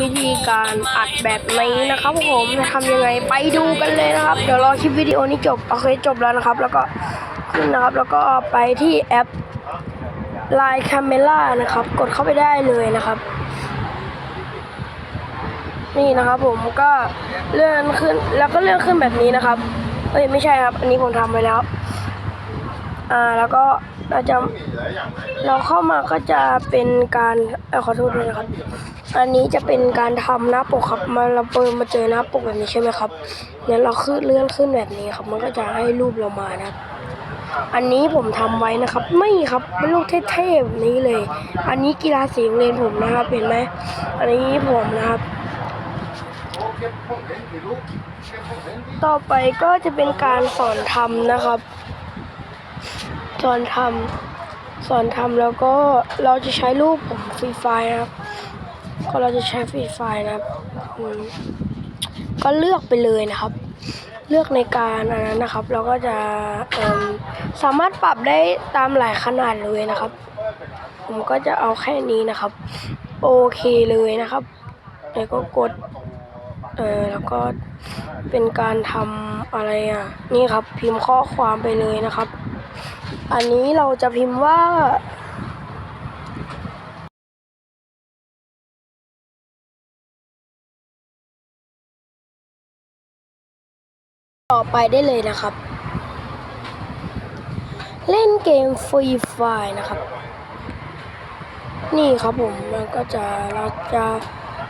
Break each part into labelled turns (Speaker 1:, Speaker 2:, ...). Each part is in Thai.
Speaker 1: วิธีการอัดแบบนี้นะครับผมจะทำยังไงไปดูกันเลยนะครับ เดี๋ยวรอคลิปวิดีโอนี้จบโอเคจบแล้วนะครับ แล้วก็ขึ้นนะครับ แล้วก็ไปที่แอป Line Camera นะครับ กดเข้าไปได้เลยนะครับ นี่นะครับผมก็เลื่อนขึ้นแล้วก็เลื่อนขึ้นแบบนี้นะครับ เอ้ยไม่ใช่ครับ อันนี้ผมทำไปแล้ว อ่าแล้วก็เราจะเราเข้ามาก็จะเป็นการอขอโทษด้วยนะครับ อันนี้จะเป็นการทำหน้าปกครับมาเราเปิดมาเจอหน้าปกแบบนี้ใช่ไหมครับเนี่ยเราขึ้นเลื่อนขึ้นแบบนี้ครับ มันก็จะให้รูปเรามานะครับอันนี้ผมทำไว้นะครับ ไม่ครับเป็นรูปเท่ๆแบบนี้เลย อันนี้กีฬาสีโรงเรียนผมนะครับเห็นไหมอันนี้ผมนะครับต่อไปก็จะเป็นการสอนทำนะครับ สอนทำสอนทำแล้วก็เราจะใช้รูปผมฟรีไฟนะครับก็เราจะใช้ฟรีไฟนะครับก็เลือกไปเลยนะครับ เลือกในการอันนั้นนะครับ เราก็จะสามารถปรับได้ตามหลายขนาดเลยนะครับ ผมก็จะเอาแค่นี้นะครับ โอเคเลยนะครับแล้วก็กดเออแล้วก็เป็นการทำอะไรอะ นี่ครับพิมพ์ข้อความไปเลยนะครับ อันนี้เราจะพิมพ์ว่าต่อไปได้เลยนะครับ เล่นเกมฟรีไฟนะครับ นี่ครับผมมันก็จะเราจะ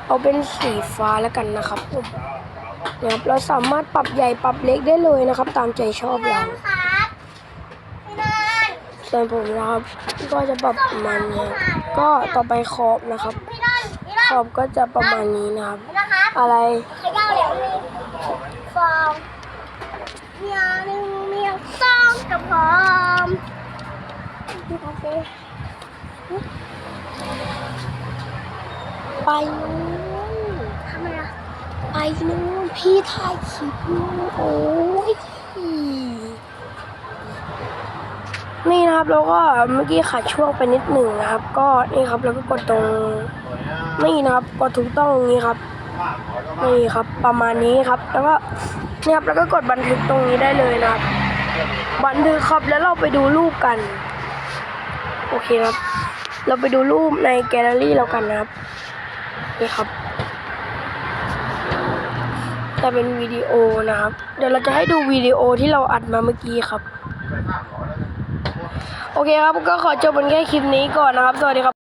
Speaker 1: เอาเป็นสีฟ้าแล้วกันนะครับผมนะครับเราสามารถปรับใหญ่ปรับเล็กได้เลยนะครับ ตามใจชอบเรา ส่วนผมนะครับก็จะปรับประมาณนี้ก็ต่อไปขอบนะครับ
Speaker 2: พี่นอนพี่น
Speaker 1: ข
Speaker 2: อ
Speaker 1: บก็จะประมาณนี้นะครับ
Speaker 2: อนครับ
Speaker 1: อะไร
Speaker 2: ขย่าเหนึ่งฟองเมียหนึ่งเมียสองกับพร้อมโอเค
Speaker 1: ไปนู่น
Speaker 2: ทำไมล่ะ
Speaker 1: ไปนู่นพี่ถ่ายคลิปนู่นโอ้ย นี่นะครับแล้วก็เมื่อกี้ขาดช่วงไปนิดหนึ่งนะครับ ก็นี่ครับแล้วก็กดตรงนี่นะครับกดถูกต้องตรงนี้ครับนี่ครับประมาณนี้ครับ แล้วก็เนี่ยครับแล้วก็กดบันทึกตรงนี้ได้เลยนะครับ บันทึกครับแล้วเราไปดูรูปกัน โอเคครับ เราไปดูรูปในแกลเลอรี่เรากันนะครับนี่ครับจะเป็นวิดีโอนะครับ เดี๋ยวเราจะให้ดูวิดีโอที่เราอัดมาเมื่อกี้ครับ โอเคครับก็ขอจบบนแค่คลิปนี้ก่อนนะครับ สวัสดีครับ